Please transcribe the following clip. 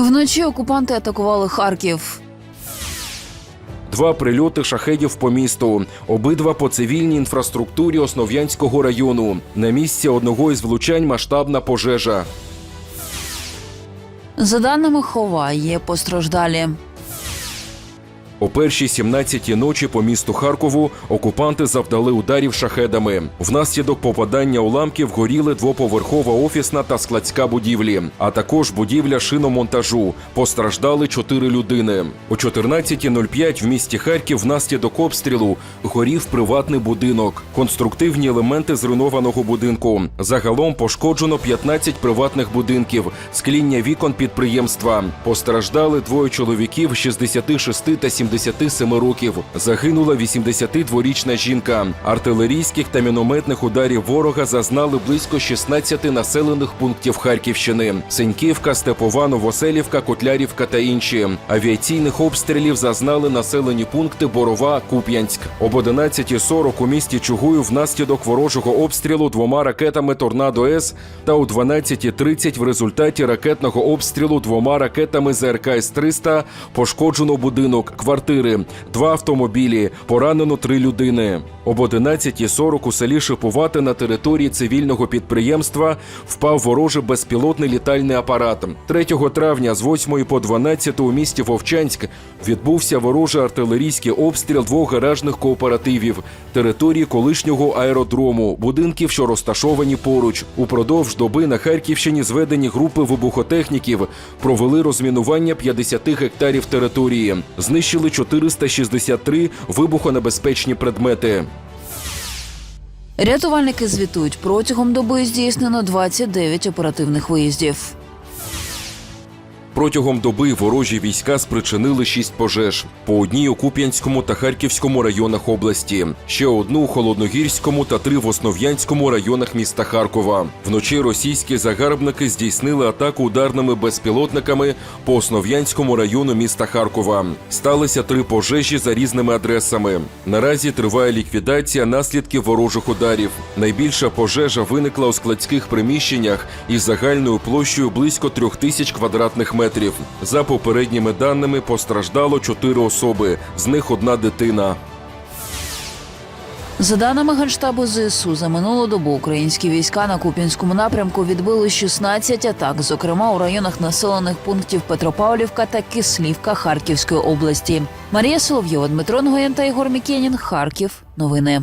Вночі окупанти атакували Харків. Два прильоти шахедів по місту, обидва по цивільній інфраструктурі Основ'янського району. На місці одного із влучань масштабна пожежа. За даними Хова, є постраждалі. О першій 17-й ночі по місту Харкову окупанти завдали ударів шахедами. Внаслідок попадання уламків горіли двоповерхова офісна та складська будівлі, а також будівля шиномонтажу. Постраждали чотири людини. О 14.05 в місті Харків внаслідок обстрілу горів приватний будинок. Конструктивні елементи зруйнованого будинку. Загалом пошкоджено 15 приватних будинків, скління вікон підприємства. Постраждали двоє чоловіків 66 та 77 років. Загинула 82-річна жінка. Артилерійських та мінометних ударів ворога зазнали близько 16 населених пунктів Харківщини: Сеньківка, Степова, Новоселівка, Котлярівка та інші. Авіаційних обстрілів зазнали населені пункти Борова, Куп'янськ. Об 11.40 у місті Чугую внаслідок ворожого обстрілу двома ракетами Торнадо С та о 12.30 в результаті ракетного обстрілу двома ракетами ЗРК С-300 пошкоджено будинок, квартири, два автомобілі, поранено три людини. Об 11.40 у селі Шипувати на території цивільного підприємства впав ворожий безпілотний літальний апарат. 3 травня з 8 по 12 у місті Вовчанськ відбувся ворожий артилерійський обстріл двох гаражних кооперативів, території колишнього аеродрому, будинків, що розташовані поруч. Упродовж доби на Харківщині зведені групи вибухотехніків провели розмінування 50 гектарів території, знищили 463 вибухонебезпечні предмети. Рятувальники звітують, протягом доби здійснено 29 оперативних виїздів. Протягом доби ворожі війська спричинили шість пожеж по одній у Куп'янському та Харківському районах області, ще одну у Холодногірському та три в Основ'янському районах міста Харкова. Вночі російські загарбники здійснили атаку ударними безпілотниками по Основ'янському району міста Харкова. Сталися три пожежі за різними адресами. Наразі триває ліквідація наслідків ворожих ударів. Найбільша пожежа виникла у складських приміщеннях із загальною площею близько трьох тисяч квадратних метрів. За попередніми даними постраждало чотири особи, з них одна дитина. За даними Генштабу ЗСУ, за минулу добу українські війська на Куп'янському напрямку відбили 16 атак, зокрема у районах населених пунктів Петропавлівка та Кислівка Харківської області. Марія Соловйова, Дмитро Нгоєн та Ігор Мікенін. Харків. Новини.